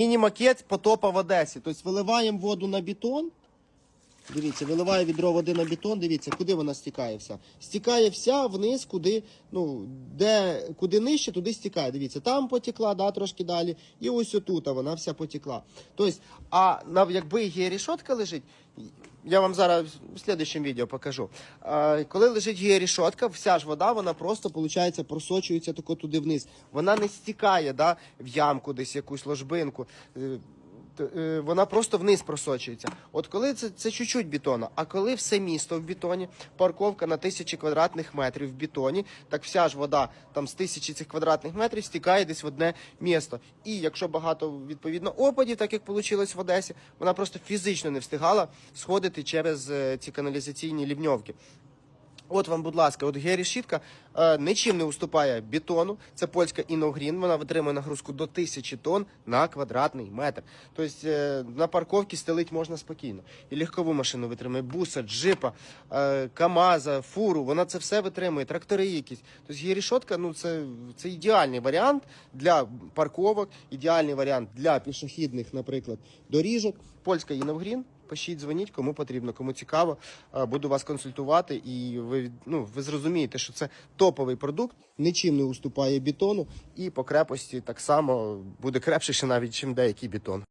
Міні-макет потопа в Одесі. Тобто виливаємо воду на бетон. Дивіться, виливає відро води на бетон, дивіться, куди вона стікає вся. Стікає вся вниз, куди, ну, де, куди нижче, туди стікає. Дивіться, там потекла, да, трошки далі. І ось отут вона вся потекла. Тобто, а якби є рішотка лежить, я вам зараз в слідчому відео покажу. Коли лежить георішотка, вся ж вода, вона просто, виходить, просочується тако туди вниз. Вона не стікає да, в ямку, десь якусь ложбинку. Е, вона просто вниз просочується. От коли це, це чуть-чуть бетону, а коли все місто в бетоні, парковка на тисячі квадратних метрів в бетоні, так вся ж вода там з тисячі цих квадратних метрів стікає десь в одне місто. І якщо багато відповідно опадів, так як вийшло в Одесі, вона просто фізично не встигала сходити через е, ці каналізаційні лівньовки. От вам, будь ласка, от георішітка е, нічим не уступає бетону. Це польська Іногрін. Вона витримує нагрузку до 1000 тонн на квадратний метр. Тобто е, на парковці стелить можна спокійно. І легкову машину витримує, буса, джипа, е, КАМАЗа, фуру. Вона це все витримує, трактори якісь. Тобто георішотка, ну це, це ідеальний варіант для парковок, ідеальний варіант для пішохідних, наприклад, доріжок. Польська Іногрін. Пишіть, дзвоніть, кому потрібно, кому цікаво. Е, Буду вас консультувати, і ви, ну, ви зрозумієте, що це топовий продукт, нічим не уступає бетону, і по крепості так само буде крепше ще навіть, ніж деякий бетон.